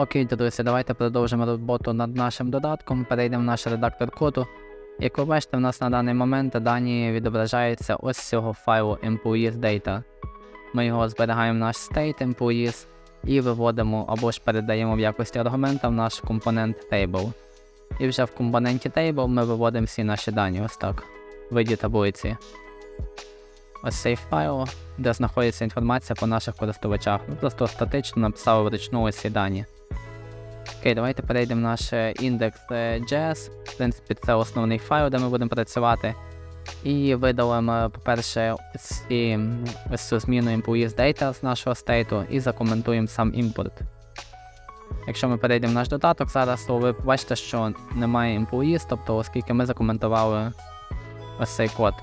Окей, друзі, давайте продовжимо роботу над нашим додатком. Перейдемо в наш редактор коду. Як ви бачите, в нас на даний момент дані відображаються ось з цього файлу employees. Ми його зберігаємо в наш state employees і виводимо або ж передаємо в якості аргумента в наш компонент table. І вже в компоненті table ми виводимо всі наші дані ось так, в виді таблиці. Ось цей файл, де знаходиться інформація по наших користувачах. Ми просто статично написали вручну ось ці дані. Окей, давайте перейдемо в наш е, index.js. В принципі, це основний файл, де ми будемо працювати. І видалимо, по-перше, ось цю зміну employees data з нашого стейту і закоментуємо сам імпорт. Якщо ми перейдемо в наш додаток зараз, то ви побачите, що немає employees, тобто оскільки ми закоментували ось цей код.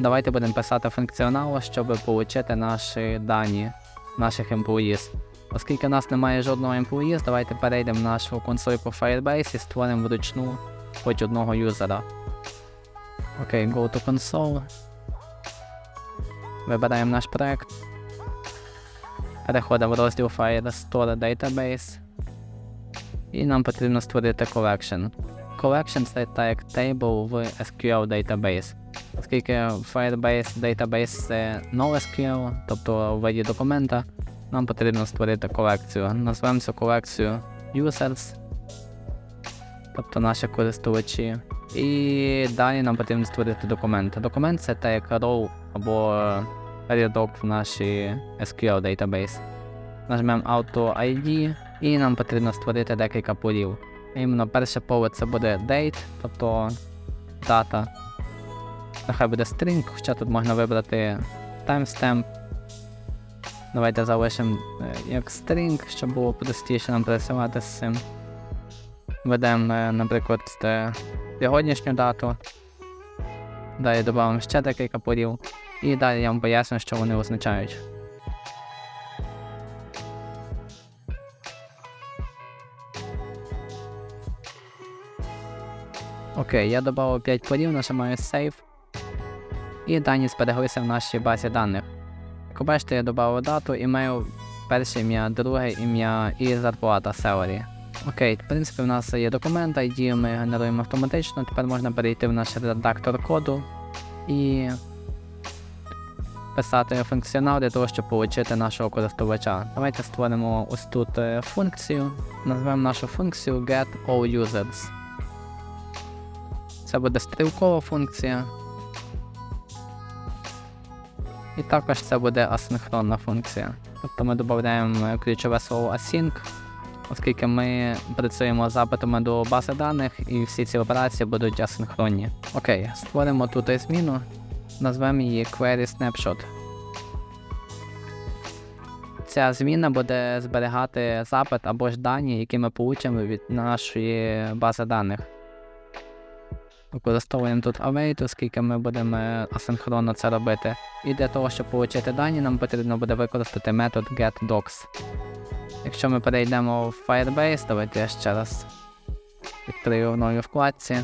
Давайте будемо писати функціонал, щоб отримати наші дані наших employees. Оскільки у нас немає жодного employees, давайте перейдемо в нашу консольку Firebase і створимо вручну хоч одного юзера. Окей, go to console. Вибираємо наш проект. Переходимо в розділ Firestore Database. І нам потрібно створити collection. Collection це так як table в SQL Database. Оскільки Firebase Database це NoSQL, тобто в виді документа, нам потрібно створити колекцію. Назвемо цю колекцію Users, тобто наші користувачі. І далі нам потрібно створити документ. Документ це так як row або рядок в нашій SQL Database. Нажмемо Auto ID і нам потрібно створити декілька полів. Іменно перше поле це буде date, тобто дата. Нехай буде string, хоча тут можна вибрати timestamp. Давайте залишимо е, як string, щоб було простіше нам працювати з цим. Ведемо, е, наприклад, сьогоднішню дату. Далі додамо ще декілька полів. І далі я вам поясню, що вони означають. Окей, я додав 5 полів, нажимаю Save. І дані збереглися в нашій базі даних. Як бачите, я додав дату, імейл, перше ім'я, друге ім'я і зарплата salary. Окей, в принципі, в нас є документ, ID ми генеруємо автоматично. Тепер можна перейти в наш редактор коду і писати функціонал для того, щоб отримати нашого користувача. Давайте створимо ось тут е, функцію. Назвемо нашу функцію get all. Це буде стрілкова функція. І також це буде асинхронна функція. Тобто ми додаємо ключове слово async, оскільки ми працюємо з запитами до бази даних, і всі ці операції будуть асинхронні. Окей, створимо тут зміну, назвемо її query snapshot. Ця зміна буде зберігати запит або ж дані, які ми получимо від нашої бази даних. Використовуємо тут await, оскільки ми будемо асинхронно це робити. І для того, щоб отримати дані, нам потрібно буде використати метод getDocs. Якщо ми перейдемо в Firebase, давайте я ще раз відкрию в новій вкладці.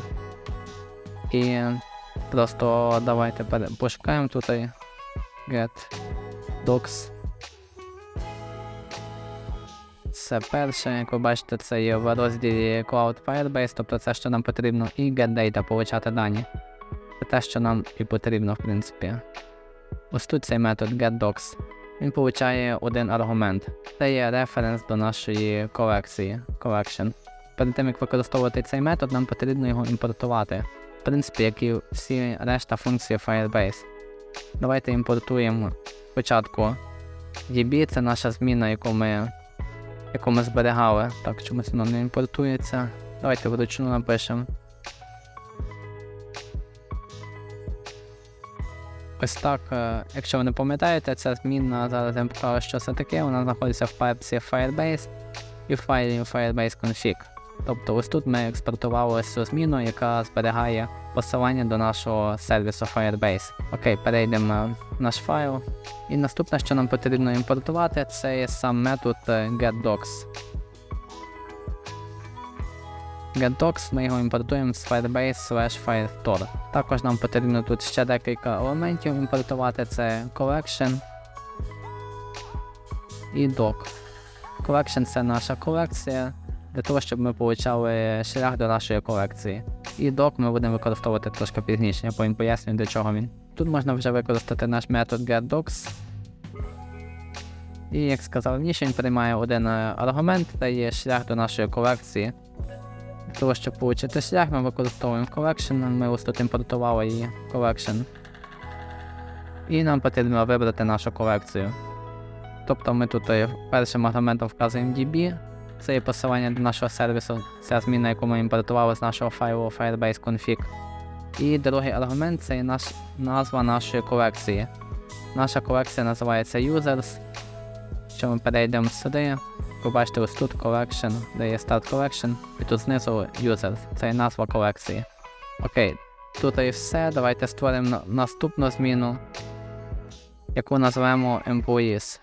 І просто давайте пошукаємо тут getDocs. Це перше, як ви бачите, це є в розділі Cloud Firebase, тобто це, що нам потрібно, і GetData, получати дані. Це те, що нам і потрібно, в принципі. Ось тут цей метод getDocs. Він получає один аргумент. Це є референс до нашої колекції collection. Перед тим як використовувати цей метод, нам потрібно його імпортувати. В принципі, як і всі решта функцій Firebase. Давайте імпортуємо спочатку DB, це наша зміна, яку ми яку ми зберігали. Так, чомусь воно не імпортується. Давайте вручну напишемо. Ось так, е, якщо ви не пам'ятаєте, ця зміна зараз я що це таке. Вона знаходиться в папці Firebase і в файлі Firebase config. Тобто ось тут ми експортували цю зміну, яка зберігає посилання до нашого сервісу Firebase. Окей, перейдемо в наш файл. І наступне, що нам потрібно імпортувати, це сам метод е, getDocs. GetDocs ми його імпортуємо з Firebase slash. Також нам потрібно тут ще декілька елементів імпортувати: це collection і doc. Collection це наша колекція, для того, щоб ми отримали шлях до нашої колекції. І док ми будемо використовувати трошки пізніше, я потім поясню, для чого він. Тут можна вже використати наш метод getDocs. І як сказав раніше, він приймає один е, аргумент та є шлях до нашої колекції. Для того, щоб отримати шлях, ми використовуємо collection, ми ось тут імпортували її collection. І нам потрібно вибрати нашу колекцію. Тобто ми тут е, першим аргументом вказуємо DB, це є посилання до нашого сервісу, ця зміна, яку ми імпортували з нашого файлу Firebase config. І другий аргумент це є наш, назва нашої колекції. Наша колекція називається Users. Якщо ми перейдемо сюди, побачите ось тут Collection, де є Start Collection, і тут знизу Users, це є назва колекції. Окей, тут і все. Давайте створимо наступну зміну, яку назвемо Employees.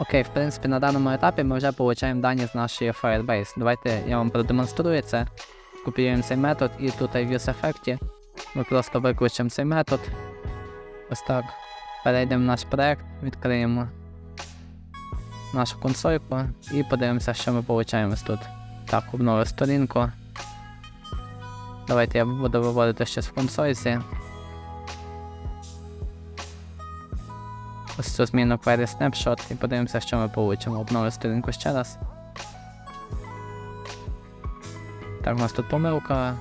Окей, в принципі, на даному етапі ми вже отримуємо дані з нашої Firebase. Давайте я вам продемонструю це. Копіюємо цей метод і тут в Use ефекті ми просто виключимо цей метод. Ось так. Перейдемо в наш проект, відкриємо нашу консольку і подивимося, що ми ось тут. Так, обновив сторінку. Давайте я буду виводити щось в консольці. Ось цю зміну query snapshot і подивимося, що ми получимо. Обновив сторінку ще раз. Так, у нас тут помилка.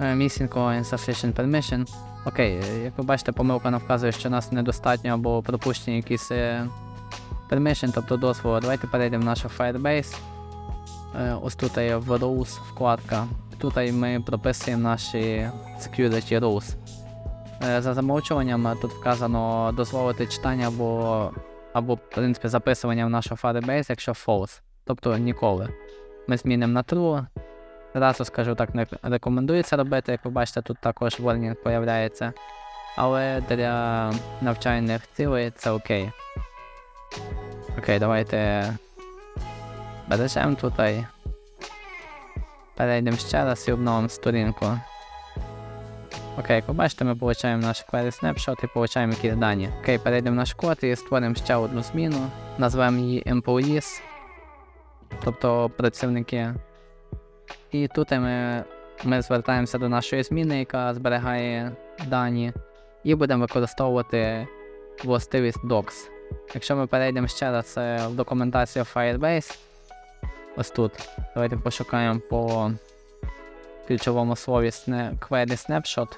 Е, Missing or insufficient permission. Окей, е, як ви бачите, помилка нам вказує, що нас недостатньо або пропущені якісь е, permission, тобто дозволу. Давайте перейдемо в нашу Firebase. Ось тут є в Rules вкладка. Тут ми прописуємо наші security rules. Е, За замовчуванням е, тут вказано дозволити читання або, або в принципі, записування в нашу Firebase, якщо false, тобто ніколи. Ми змінимо на true. Зразу скажу так, не рекомендується робити, як ви бачите, тут також warning появляється. Але для навчальних цілей це окей. Окей, давайте бережемо тут. Перейдемо ще раз і обновимо сторінку. Окей, як ви бачите, ми отримуємо наш query snapshot і отримуємо якісь дані. Окей, перейдемо в наш код і створимо ще одну зміну. Назвемо її employees, тобто працівники. І тут ми, ми звертаємося до нашої зміни, яка зберігає дані, і будемо використовувати властивість docs. Якщо ми перейдемо ще раз е, в документацію Firebase, ось тут, давайте пошукаємо по ключовому слові query snapshot.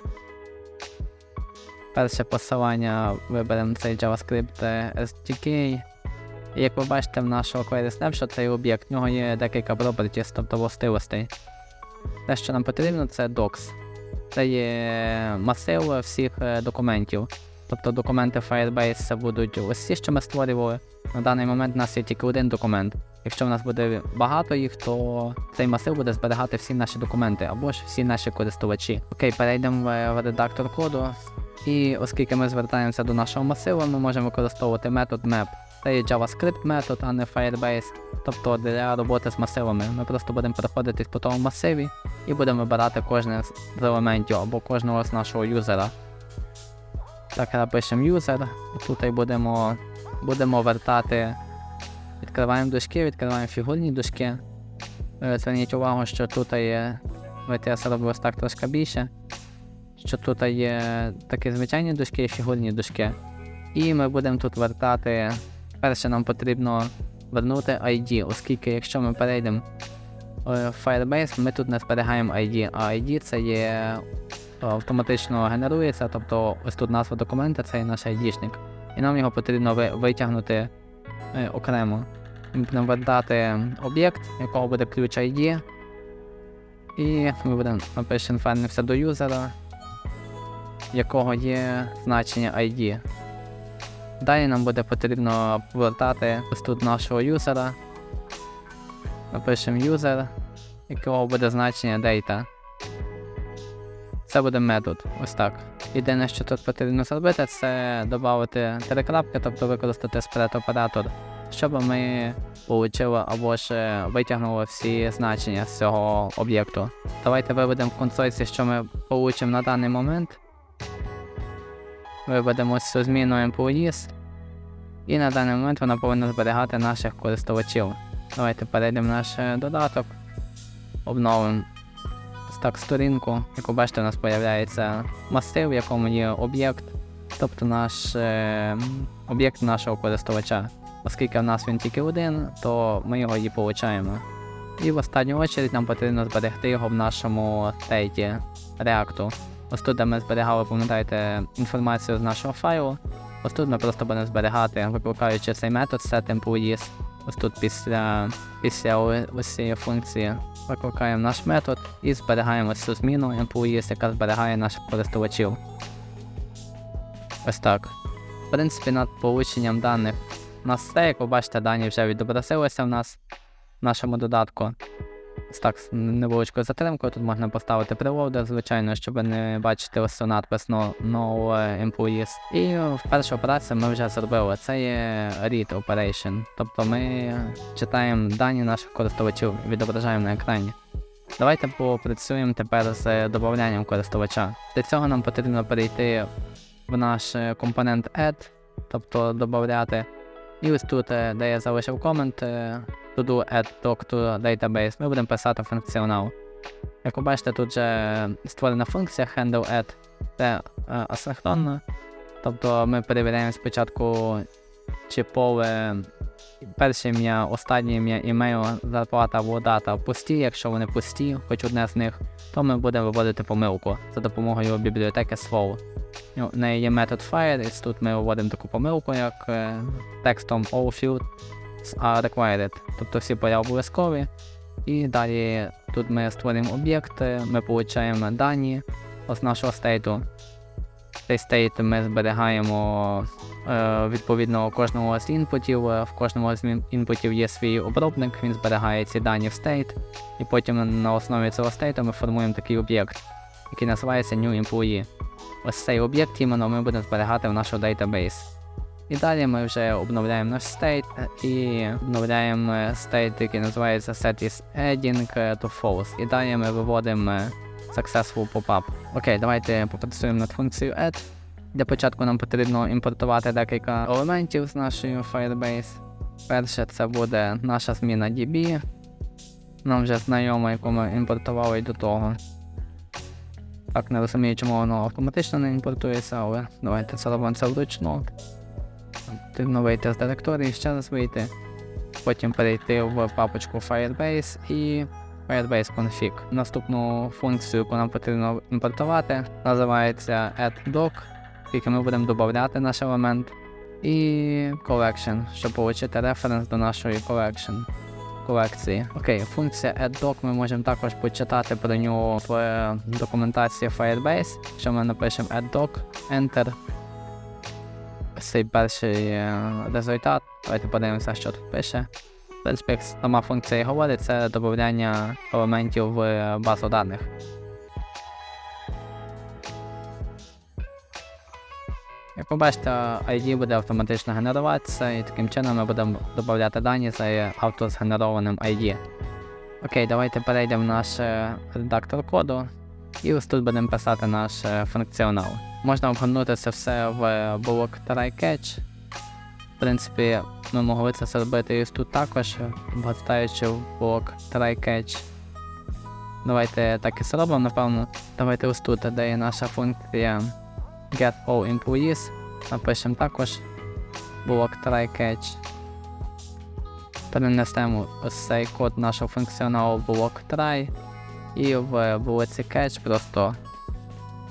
Перше посилання виберемо цей JavaScript SDK. І як ви бачите, в нашого query snapshot цей об'єкт, в нього є декілька properties, тобто властивостей. Те, що нам потрібно, це docs. Це є масив всіх е, документів. Тобто документи Firebase будуть ось що ми створювали. На даний момент у нас є тільки один документ. Якщо в нас буде багато їх, то цей масив буде зберігати всі наші документи або ж всі наші користувачі. Окей, перейдемо в, редактор коду. І оскільки ми звертаємося до нашого масиву, ми можемо використовувати метод map. Це є JavaScript метод, а не Firebase. Тобто для роботи з масивами ми просто будемо проходитись по тому масиві і будемо вибирати кожен з елементів або кожного з нашого юзера. Так, напишемо user, і тут будемо, будемо вертати. Відкриваємо дужки, відкриваємо фігурні дужки. Е, Зверніть увагу, що тут є. Зроблю ось так трошки більше. Що тут є такі звичайні дужки і фігурні дужки. І ми будемо тут вертати. Перше нам потрібно вернути ID, оскільки якщо ми перейдемо е, в Firebase, ми тут не зберігаємо ID, а ID це є автоматично генерується, тобто ось тут назва документа це наш ID-шник. І нам його потрібно витягнути е, окремо. Будемо вертати об'єкт, якого буде ключ ID. І ми будемо напишемо фернемося до юзера, якого є значення ID. Далі нам буде потрібно повертати ось тут нашого юзера. Напишемо user, якого буде значення data. Це буде метод. Ось так. Єдине, що тут потрібно зробити, це додати три крапки, тобто використати spread оператор, щоб ми отримали або ж витягнули всі значення з цього об'єкту. Давайте виведемо в консольці, що ми отримаємо на даний момент. Виведемо цю зміну employees. І на даний момент вона повинна зберігати наших користувачів. Давайте перейдемо в наш е, додаток, обновимо так сторінку. Як ви бачите, у нас з'являється масив, в якому є об'єкт, тобто наш е, об'єкт нашого користувача. Оскільки в нас він тільки один, то ми його і получаємо. І в останню очередь нам потрібно зберегти його в нашому стейті реакту. Ось тут, де ми зберігали, пам'ятаєте, інформацію з нашого файлу. Ось тут ми просто будемо зберігати, викликаючи цей метод setEmployees. Ось тут після, після ось цієї функції викликаємо наш метод і зберігаємо цю зміну employees, яка зберігає наших користувачів. Ось так. В принципі, над полученням даних у нас все, як ви бачите, дані вже відобразилися в нас в нашому додатку. Так, з невеличкою затримкою. Тут можна поставити прилоудер, звичайно, щоб не бачити ось цей надпис no, no е, employees. І в першу операцію ми вже зробили. Це є read operation. Тобто ми читаємо дані наших користувачів відображаємо на екрані. Давайте попрацюємо тепер з додаванням користувача. Для цього нам потрібно перейти в наш е, компонент add, тобто додати. І ось тут, е, де я залишив комент, е, to do add doc to database, ми будемо писати функціонал. Як ви бачите, тут вже створена функція handle add, це е, асинхронно. Тобто ми перевіряємо спочатку, чи поле перше ім'я, останнє ім'я, імейл, зарплата або дата пусті. Якщо вони пусті, хоч одне з них, то ми будемо виводити помилку за допомогою бібліотеки слов. Ну, В неї є метод fire, і тут ми виводимо таку помилку, як е, текстом all fields are required, тобто всі поля обов'язкові. І далі тут ми створюємо об'єкт, е, ми отримуємо дані з нашого стейту. Цей стейт ми зберігаємо е, відповідно кожного з інпутів. Е, В кожному з інпутів є свій обробник, він зберігає ці дані в стейт, і потім на основі цього стейту ми формуємо такий об'єкт, який називається New Employee. Ось цей об'єкт іменно ми будемо зберігати в нашому database. І далі ми вже обновляємо наш стейт е, і обновляємо е, стейт, який називається set is adding е, to false. І далі ми виводимо successful pop-up. Окей, давайте попрацюємо над функцією add. Для початку нам потрібно імпортувати декілька елементів з нашої Firebase. Перше це буде наша зміна DB. Нам вже знайома, яку ми імпортували до того. Так, не розумію, чому воно автоматично не імпортується, але давайте зробимо це вручну. Потрібно вийти з директорії, ще раз вийти. Потім перейти в папочку Firebase і Firebase config. Наступну функцію, яку нам потрібно імпортувати, називається add-doc, тільки ми будемо додати наш елемент. І collection, щоб отримати референс до нашої collection. Колекції. Окей, функція add-doc ми можемо також почитати про нього в документації Firebase. Якщо ми напишемо add-doc, enter, цей перший е, результат. Давайте подивимося, що тут пише. В принципі, як сама функція і говорить, це додавання елементів в е, базу даних. Як ви бачите, ID буде автоматично генеруватися, і таким чином ми будемо додати дані за автозгенерованим ID. Окей, давайте перейдемо в наш е, редактор коду. І ось тут будемо писати наш функціонал. Можна обгорнути це все в е, блок try-catch. В принципі, ми могли це зробити і тут також, вгортаючи в блок try-catch. Давайте так і зробимо, напевно. Давайте ось тут, де є наша функція get all employees. Напишемо також блок try-catch. Перенесемо ось цей код нашого функціоналу блок try. І в блоці catch просто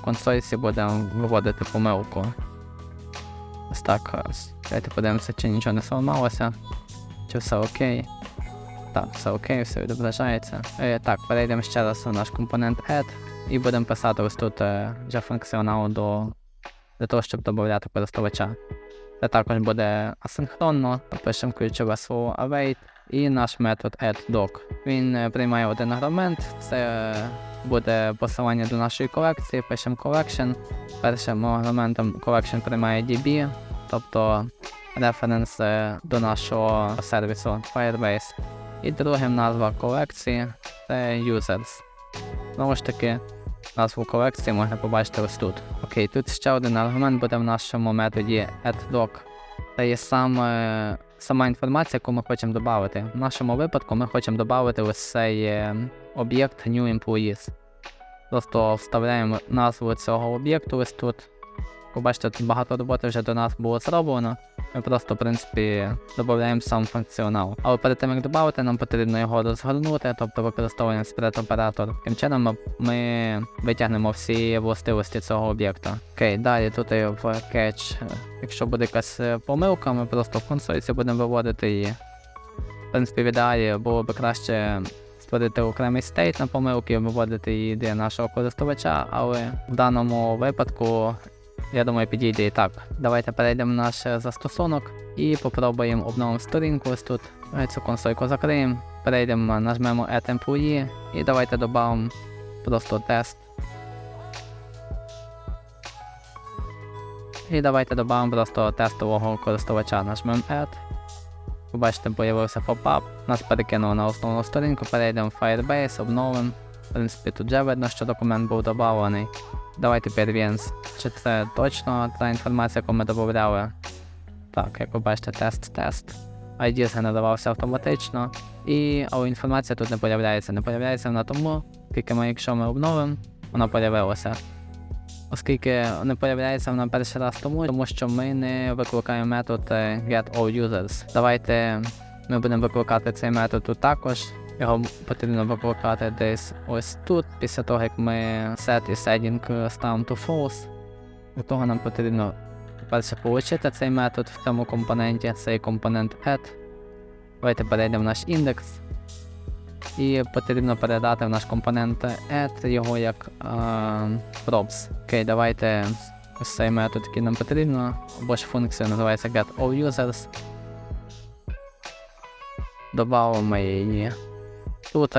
консольці будемо виводити помилку. Ось так. Давайте подивимося, чи нічого не зламалося. Чи все окей. Так, все окей, все відображається. Е, так, перейдемо ще раз у наш компонент add і будемо писати ось тут е, вже функціонал до, для того, щоб додати користувача. Це також буде асинхронно, пишемо ключове слово await і наш метод addDoc. Він е, приймає один аргумент, це буде посилання до нашої колекції, пишемо collection. Першим аргументом collection приймає DB, тобто референс е, до нашого сервісу Firebase. І другим назва колекції це users. Знову ж таки, назву колекції можна побачити ось тут. Окей, тут ще один аргумент буде в нашому методі addDoc. Це є саме сама інформація, яку ми хочемо додати. В нашому випадку ми хочемо додати ось цей е, об'єкт New Employees. Просто вставляємо назву цього об'єкту ось тут. Ви бачите, тут багато роботи вже до нас було зроблено. Ми просто, в принципі, додаємо сам функціонал. Але перед тим як додати, нам потрібно його розгорнути, тобто використовуємо сpread оператор. Таким чином ми, витягнемо всі властивості цього об'єкта. Окей, далі тут в е, якщо буде якась е, помилка, ми просто в консольці будемо виводити її. В принципі, в ідеалі було б краще створити окремий стейт на помилки, виводити її нашого користувача, але в даному випадку я думаю, підійде і так. Давайте перейдемо в наш застосунок і попробуємо обновимо сторінку ось тут. Цю консольку закриємо. Перейдемо, нажмемо Add Employee і давайте додамо просто тест. І давайте додамо просто тестового користувача. Нажмемо Add. Побачите, появився попап. Нас перекинуло на основну сторінку, перейдемо в Firebase, обновимо. В принципі, тут вже видно, що документ був додаваний. Давайте перевіримо, чи це точно та інформація, яку ми додавали. Так, як ви бачите, тест-тест. ID згенерувався автоматично. І але інформація тут не появляється. Не появляється вона тому, оскільки ми, якщо ми обновимо, вона появилася. Оскільки не появляється вона перший раз тому, тому що ми не викликаємо метод е, getAllUsers. Давайте ми будемо викликати цей метод тут також. Його потрібно викликати десь ось тут, після того як ми set і setting ставимо to false. Для того нам потрібно перше отримати цей метод в цьому компоненті, цей компонент add. Давайте перейдемо в наш індекс. І потрібно передати в наш компонент add його як е, props. Окей, давайте ось цей метод, який нам потрібно, або ж функція називається getAllUsers. Добавимо її тут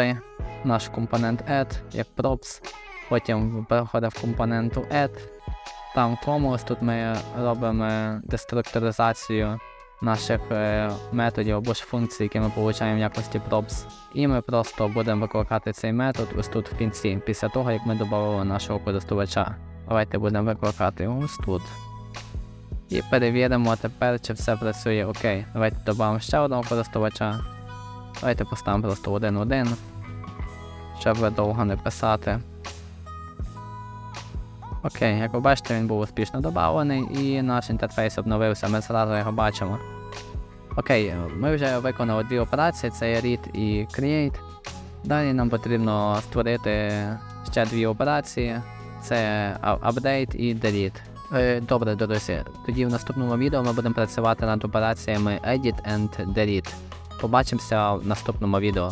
наш компонент add як props. Потім переходимо в компоненту add. Там comos, тут ми робимо деструктуризацію наших е, методів або ж функцій, які ми отримуємо в якості props. І ми просто будемо викликати цей метод ось тут в кінці, після того як ми додали нашого користувача. Давайте будемо викликати ось тут. І перевіримо тепер, чи все працює окей. Давайте додамо ще одного користувача. Давайте поставимо просто один-один, щоб довго не писати. Окей, як ви бачите, він був успішно додавлений і наш інтерфейс обновився, ми зразу його бачимо. Окей, ми вже виконали дві операції, це read і create. Далі нам потрібно створити ще дві операції: це update і delete. Е, Добре, друзі, тоді в наступному відео ми будемо працювати над операціями edit and delete. Побачимося в наступному відео.